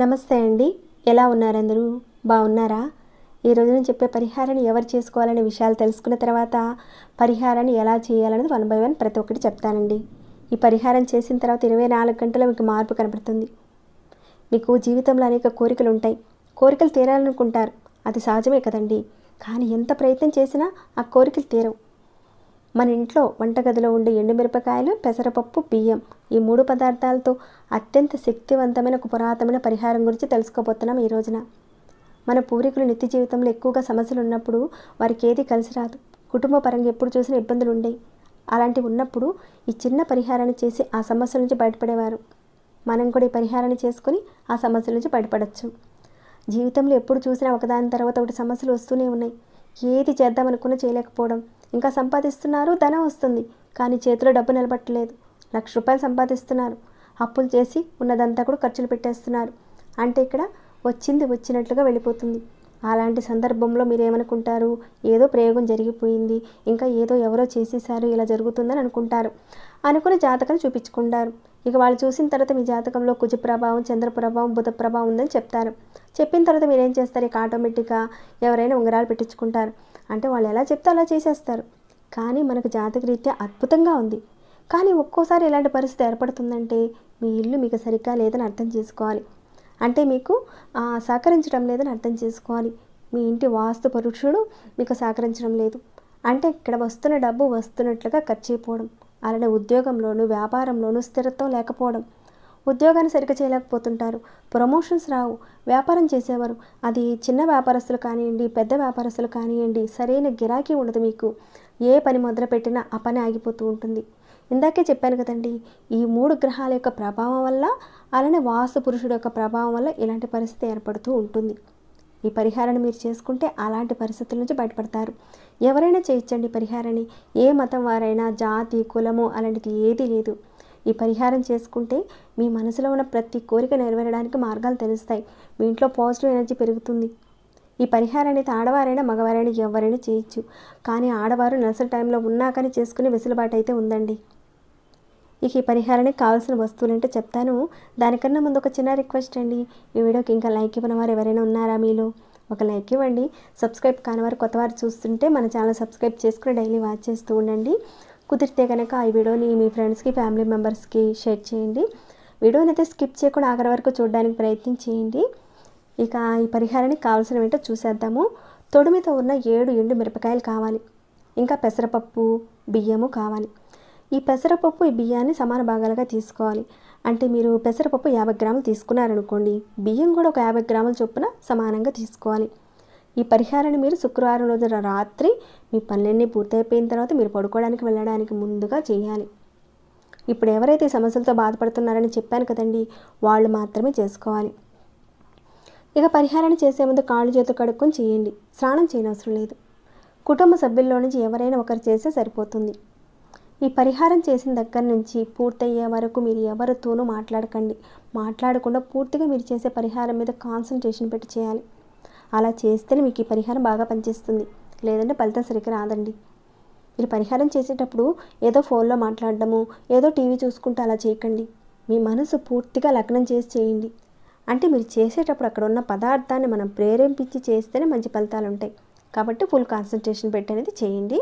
నమస్తే అండి. ఎలా ఉన్నారు అందరూ? బాగున్నారా ఈరోజు నేను చెప్పే పరిహారాన్ని ఎవరు చేసుకోవాలనే విషయాలు తెలుసుకున్న తర్వాత పరిహారాన్ని ఎలా చేయాలనేది వన్ బై వన్ ప్రతి ఒక్కటి చెప్తానండి. ఈ పరిహారం చేసిన తర్వాత ఇరవై నాలుగు గంటల మీకు మార్పు కనపడుతుంది. మీకు జీవితంలో అనేక కోరికలు ఉంటాయి. కోరికలు తీరాలనుకుంటారు. అది సహజమే కదండి. కానీ ఎంత ప్రయత్నం చేసినా ఆ కోరికలు తీరవు. మన ఇంట్లో వంటగదిలో ఉండే ఎండుమిరపకాయలు పెసరపప్పు బియ్యం ఈ మూడు పదార్థాలతో అత్యంత శక్తివంతమైన ఒక పురాతనమైన పరిహారం గురించి తెలుసుకోబోతున్నాం ఈ రోజున. మన పూర్వీకులు నిత్య జీవితంలో ఎక్కువగా సమస్యలు ఉన్నప్పుడు వారికి ఏది కలిసి రాదు. కుటుంబ పరంగా ఎప్పుడు చూసిన ఇబ్బందులు ఉండేవి. అలాంటివి ఉన్నప్పుడు ఈ చిన్న పరిహారాన్ని చేసి ఆ సమస్యల నుంచి బయటపడేవారు. మనం కూడా ఈ పరిహారాన్ని చేసుకొని ఆ సమస్యల నుంచి బయటపడవచ్చు జీవితంలో ఎప్పుడు చూసినా ఒకదాని తర్వాత ఒకటి సమస్యలు వస్తూనే ఉన్నాయి. ఏది చేద్దామనుకున్నా చేయలేకపోవడం ఇంకా సంపాదిస్తున్నారు ధనం వస్తుంది. కానీ చేతిలో డబ్బు నిలబట్టలేదు. లక్ష రూపాయలు సంపాదిస్తున్నారు. అప్పులు చేసి ఉన్నదంతా కూడా ఖర్చులు పెట్టేస్తున్నారు. అంటే ఇక్కడ వచ్చింది వచ్చినట్లుగా వెళ్ళిపోతుంది. అలాంటి సందర్భంలో మీరు ఏమనుకుంటారు ఏదో ప్రయోగం జరిగిపోయింది. ఇంకా ఏదో ఎవరో చేసేసారు ఇలా జరుగుతుందని అనుకుంటారు. అనుకుని జాతకం చూపించుకుంటారు. ఇక వాళ్ళు చూసిన తర్వాత మీ జాతకంలో కుజ ప్రభావం చంద్ర ప్రభావం బుధ ప్రభావం ఉందని చెప్తారు. చెప్పిన తర్వాత మీరు ఏం చేస్తారు? ఇక ఆటోమేటిక్గా ఎవరైనా ఉంగరాలు పెట్టించుకుంటారు. అంటే వాళ్ళు ఎలా చెప్తే అలా చేసేస్తారు. కానీ మనకు జాతక రీత్యా అద్భుతంగా ఉంది. కానీ ఒక్కోసారి ఇలాంటి పరిస్థితి ఏర్పడుతుందంటే మీ ఇల్లు మీకు సరిగ్గా లేదని అర్థం చేసుకోవాలి. అంటే మీకు సహకరించడం లేదని అర్థం చేసుకోవాలి. మీ ఇంటి వాస్తు పరుషుడు మీకు సహకరించడం లేదు. అంటే ఇక్కడ వస్తున్న డబ్బు వస్తున్నట్లుగా ఖర్చు అయిపోవడం. అలానే ఉద్యోగంలోనూ వ్యాపారంలోనూ స్థిరత్వం లేకపోవడం. ఉద్యోగాన్ని సరిగ్గా చేయలేకపోతుంటారు. ప్రమోషన్స్ రావు. వ్యాపారం చేసేవారు. అది చిన్న వ్యాపారస్తులు కానివ్వండి పెద్ద వ్యాపారస్తులు కానివ్వండి సరైన గిరాకీ ఉండదు మీకు. ఏ పని మొదలు పెట్టినా ఆ పని ఆగిపోతూ ఉంటుంది. ఇందాకే చెప్పాను కదండి ఈ మూడు గ్రహాల యొక్క ప్రభావం వల్ల అలానే వాస్తు పురుషుడు యొక్క ప్రభావం వల్ల ఇలాంటి పరిస్థితి ఏర్పడుతూ ఉంటుంది. ఈ పరిహారాన్ని మీరు చేసుకుంటే అలాంటి పరిస్థితుల నుంచి బయటపడతారు. ఎవరైనా చేయించండి పరిహారాన్ని. ఏ మతం వారైనా జాతి కులము అలాంటిది ఏదీ లేదు. ఈ పరిహారం చేసుకుంటే మీ మనసులో ఉన్న ప్రతి కోరిక నెరవేరడానికి మార్గాలు తెలుస్తాయి. మీ ఇంట్లో పాజిటివ్ ఎనర్జీ పెరుగుతుంది. ఈ పరిహారాన్ని అయితే ఆడవారైనా మగవారైనా ఎవరైనా చేయొచ్చు. కానీ ఆడవారు నర్సరీ టైంలో ఉన్నా కానీ చేసుకునే వెసులుబాటు అయితే ఉందండి. ఇక ఈ పరిహారానికి కావాల్సిన వస్తువులు అంటే చెప్తాను. దానికన్నా ముందు ఒక చిన్న రిక్వెస్ట్ అండి. ఈ వీడియోకి ఇంకా లైక్ ఇవ్వని వారు ఎవరైనా ఉన్నారా మీలో? ఒక లైక్ ఇవ్వండి. సబ్స్క్రైబ్ కాని వారు చూస్తుంటే మన ఛానల్ సబ్స్క్రైబ్ చేసుకుని డైలీ వాచ్ చేస్తూ ఉండండి. కుదిరితే కనుక ఈ వీడియోని మీ ఫ్రెండ్స్కి ఫ్యామిలీ మెంబర్స్కి షేర్ చేయండి. వీడియోని అయితే స్కిప్ చేయకుండా ఆఖరి వరకు చూడడానికి ప్రయత్నం చేయండి. ఇక ఈ పరిహారానికి కావాల్సిన ఏంటో చూసేద్దాము. తొడిమితో ఉన్న ఏడు ఎండు మిరపకాయలు కావాలి. ఇంకా పెసరపప్పు బియ్యము కావాలి. ఈ పెసరపప్పు ఈ బియ్యాన్ని సమాన భాగాలుగా తీసుకోవాలి. అంటే మీరు పెసరపప్పు యాభై గ్రాములు తీసుకున్నారనుకోండి బియ్యం కూడా ఒక యాభై గ్రాముల చొప్పున సమానంగా తీసుకోవాలి. ఈ పరిహారాన్ని మీరు శుక్రవారం రోజున రాత్రి మీ పనులన్నీ పూర్తయిపోయిన తర్వాత మీరు పడుకోవడానికి వెళ్ళడానికి ముందుగా చేయాలి. ఇప్పుడు ఎవరైతే ఈ సమస్యలతో బాధపడుతున్నారని చెప్పాను కదండి వాళ్ళు మాత్రమే చేసుకోవాలి. ఇక పరిహారాన్ని చేసే ముందు కాళ్ళు చేతులు కడుక్కొని చేయండి. స్నానం చేయనవసరం లేదు. కుటుంబ సభ్యుల్లో నుంచి ఎవరైనా ఒకరు చేస్తే సరిపోతుంది. ఈ పరిహారం చేసిన దగ్గర నుంచి పూర్తయ్యే వరకు మీరు ఎవరితోనూ మాట్లాడకండి. మాట్లాడకుండా పూర్తిగా మీరు చేసే పరిహారం మీద కాన్సన్ట్రేషన్ పెట్టి చేయాలి. అలా చేస్తేనే మీకు ఈ పరిహారం బాగా పనిచేస్తుంది. లేదంటే ఫలితం సరిగ్గా రాదండి. మీరు పరిహారం చేసేటప్పుడు ఏదో ఫోన్లో మాట్లాడడము ఏదో టీవీ చూసుకుంటూ అలా చేయకండి. మీ మనసు పూర్తిగా లగ్నం చేసి చేయండి. అంటే మీరు చేసేటప్పుడు అక్కడ ఉన్న పదార్థాన్ని మనం ప్రేరేపించి చేస్తేనే మంచి ఫలితాలు ఉంటాయి కాబట్టి ఫుల్ కాన్సన్ట్రేషన్ పెట్టి అనేది చేయండి.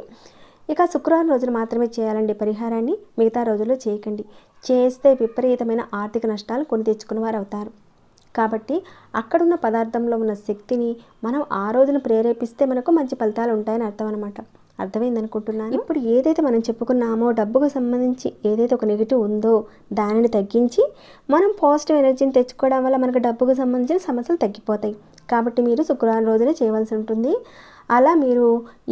ఇక శుక్రవారం రోజున మాత్రమే చేయాలండి పరిహారాన్ని. మిగతా రోజుల్లో చేయకండి. చేస్తే విపరీతమైన ఆర్థిక నష్టాలు కొని తెచ్చుకున్న వారు అవుతారు కాబట్టి అక్కడున్న పదార్థంలో ఉన్న శక్తిని మనం ఆ రోజున ప్రేరేపిస్తే మనకు మంచి ఫలితాలు ఉంటాయని అర్థం అనమాట అర్థమైంది అనుకుంటున్నాను? ఇప్పుడు ఏదైతే మనం చెప్పుకున్నామో డబ్బుకు సంబంధించి ఏదైతే ఒక నెగిటివ్ ఉందో దానిని తగ్గించి మనం పాజిటివ్ ఎనర్జీని తెచ్చుకోవడం వల్ల మనకు డబ్బుకు సంబంధించిన సమస్యలు తగ్గిపోతాయి. కాబట్టి మీరు శుక్రవారం రోజునే చేయవలసి ఉంటుంది. అలా మీరు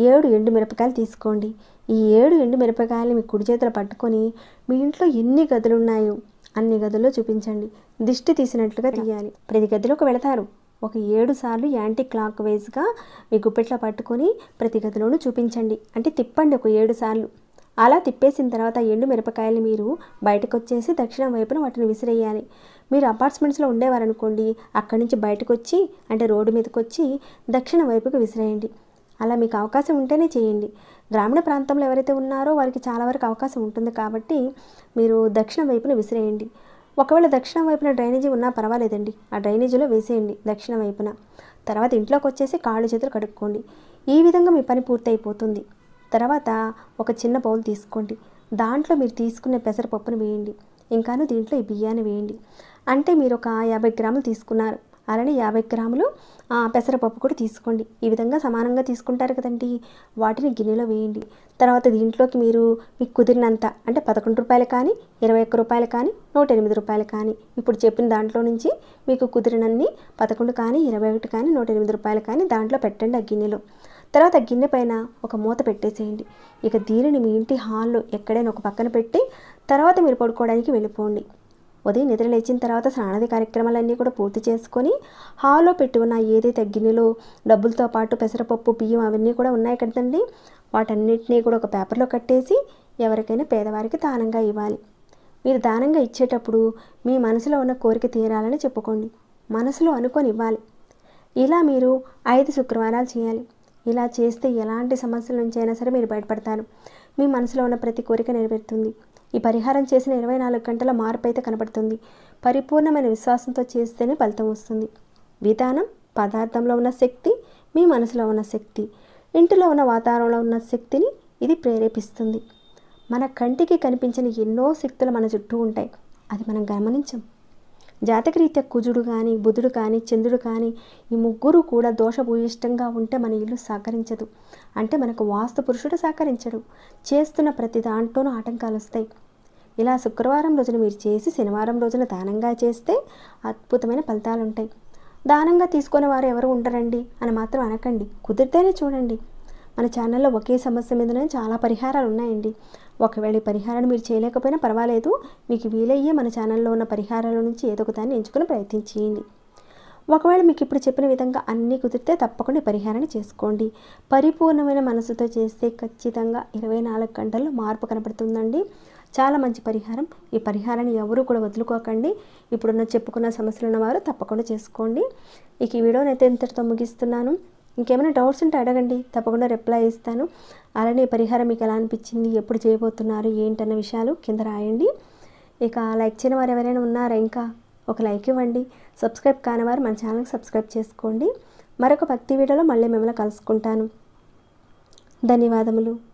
ఏడు ఎండు మిరపకాయలు తీసుకోండి. ఈ ఏడు ఎండు మిరపకాయలు మీ కుడి చేతిలో పట్టుకొని మీ ఇంట్లో ఎన్ని గదులు ఉన్నాయో అన్ని గదుల్లో చూపించండి. దిష్టి తీసినట్లుగా తీయాలి. ప్రతి గదిలోకి వెళతారు. ఒక ఏడు సార్లు యాంటీ క్లాక్ వైజ్గా మీ గుప్పెట్లో పట్టుకొని ప్రతి గదిలోనూ చూపించండి. అంటే తిప్పండి ఒక ఏడు సార్లు. అలా తిప్పేసిన తర్వాత ఎండు మిరపకాయలు మీరు బయటకు వచ్చేసి దక్షిణం వైపున వాటిని విసిరేయాలి. మీరు అపార్ట్మెంట్స్లో ఉండేవారనుకోండి అక్కడి నుంచి బయటకు వచ్చి అంటే రోడ్డు మీదకి వచ్చి దక్షిణ వైపుకి విసిరేయండి. అలా మీకు అవకాశం ఉంటేనే చేయండి. గ్రామీణ ప్రాంతంలో ఎవరైతే ఉన్నారో వారికి చాలా వరకు అవకాశం ఉంటుంది కాబట్టి మీరు దక్షిణ వైపున విసిరేయండి. ఒకవేళ దక్షిణ వైపున డ్రైనేజీ ఉన్నా పర్వాలేదండి. ఆ డ్రైనేజీలో వేసేయండి దక్షిణ వైపున. తర్వాత ఇంట్లోకి వచ్చేసి కాళ్ళు చేతులు కడుక్కోండి. ఈ విధంగా మీ పని పూర్తయిపోతుంది. తర్వాత ఒక చిన్న బౌల్ తీసుకోండి. దాంట్లో మీరు తీసుకునే పెసరపప్పును వేయండి. ఇంకాను దీంట్లో ఈ బియ్యాన్ని వేయండి. అంటే మీరు ఒక యాభై గ్రాములు తీసుకున్నారు. అలానే యాభై గ్రాములు పెసరపప్పు కూడా తీసుకోండి. ఈ విధంగా సమానంగా తీసుకుంటారు కదండి. వాటిని గిన్నెలో వేయండి. తర్వాత దీంట్లోకి మీరు మీకు కుదిరినంత అంటే పదకొండు రూపాయలు కానీ ఇరవై ఒక్క రూపాయలు కానీ నూట ఎనిమిది రూపాయలు కానీ ఇప్పుడు చెప్పిన దాంట్లో నుంచి మీకు కుదిరినన్ని పదకొండు కానీ ఇరవై ఒకటి కానీ నూట ఎనిమిది రూపాయలు కానీ దాంట్లో పెట్టండి ఆ గిన్నెలో. తర్వాత గిన్నె పైన ఒక మూత పెట్టేసేయండి. ఇక దీనిని మీ ఇంటి హాల్లో ఎక్కడైనా ఒక పక్కన పెట్టి తర్వాత మీరు పడుకోవడానికి వెళ్ళిపోండి. ఉదయం నిద్ర లేచిన తర్వాత స్నానాది కార్యక్రమాలన్నీ కూడా పూర్తి చేసుకొని హాల్లో పెట్టి ఉన్న ఏదైతే గిన్నెలు డబ్బులతో పాటు పెసరపప్పు బియ్యం అవన్నీ కూడా ఉన్నాయి కదండి. వాటన్నిటినీ కూడా ఒక పేపర్లో కట్టేసి ఎవరికైనా పేదవారికి దానంగా ఇవ్వాలి. మీరు దానంగా ఇచ్చేటప్పుడు మీ మనసులో ఉన్న కోరిక తీరాలని చెప్పుకోండి. మనసులో అనుకొని ఇవ్వాలి. ఇలా మీరు ఐదు శుక్రవారాలు చేయాలి. ఇలా చేస్తే ఎలాంటి సమస్యల నుంచి అయినా సరే మీరు బయటపడతారు. మీ మనసులో ఉన్న ప్రతి కోరిక నెరవేరుతుంది. ఈ పరిహారం చేసిన ఇరవై నాలుగు గంటల మార్పు అయితే కనబడుతుంది. పరిపూర్ణమైన విశ్వాసంతో చేస్తేనే ఫలితం వస్తుంది. విధానం పదార్థంలో ఉన్న శక్తి మీ మనసులో ఉన్న శక్తి ఇంటిలో ఉన్న వాతావరణంలో ఉన్న శక్తిని ఇది ప్రేరేపిస్తుంది. మన కంటికి కనిపించిన ఎన్నో శక్తులు మన చుట్టూ ఉంటాయి. అది మనం గమనించం. జాతకరీత్యా కుజుడు కానీ బుధుడు కానీ చంద్రుడు కానీ ఈ ముగ్గురు కూడా దోషభూయిష్టంగా ఉంటే మన ఇల్లు సహకరించదు అంటే మనకు వాస్తు పురుషుడు సహకరించడు చేస్తున్న ప్రతి దాంట్లోనూ ఆటంకాలు వస్తాయి. ఇలా శుక్రవారం రోజున మీరు చేసి శనివారం రోజున దానంగా చేస్తే అద్భుతమైన ఫలితాలు ఉంటాయి దానంగా తీసుకునే వారు ఎవరు ఉండరండి అని మాత్రం అనకండి. కుదిరితేనే చూడండి. మన ఛానల్లో ఒకే సమస్య మీదనే చాలా పరిహారాలు ఉన్నాయండి. ఒకవేళ ఈ పరిహారాన్ని మీరు చేయలేకపోయినా పర్వాలేదు. మీకు వీలయ్యే మన ఛానల్లో ఉన్న పరిహారాల నుంచి ఏదో ఒక దాన్ని ఎంచుకుని ప్రయత్నించేయండి ఒకవేళ మీకు ఇప్పుడు చెప్పిన విధంగా అన్నీ కుదిరితే తప్పకుండా పరిహారాన్ని చేసుకోండి. పరిపూర్ణమైన మనసుతో చేస్తే ఖచ్చితంగా ఇరవై నాలుగు గంటల్లో మార్పు కనపడుతుందండి. చాలా మంచి పరిహారం. ఈ పరిహారాన్ని ఎవరూ కూడా వదులుకోకండి. ఇప్పుడున్న చెప్పుకున్న సమస్యలు ఉన్నవారు తప్పకుండా చేసుకోండి. ఇక ఈ వీడియోని అయితే ఇంతటితో ముగిస్తున్నాను. ఇంకేమైనా డౌట్స్ ఉంటే అడగండి. తప్పకుండా రిప్లై ఇస్తాను. అలానే పరిహారం మీకు ఎలా అనిపించింది? ఎప్పుడు చేయబోతున్నారు? ఏంటన్న విషయాలు కింద రాయండి. ఇక లైక్ చేయని వారు ఎవరైనా ఉన్నారా ఇంకా? ఒక లైక్ ఇవ్వండి. సబ్స్క్రైబ్ కాని వారు మన ఛానల్కి సబ్స్క్రైబ్ చేసుకోండి. మరొక భక్తి వీడియోలో మళ్ళీ మిమ్మల్ని కలుసుకుంటాను. ధన్యవాదములు.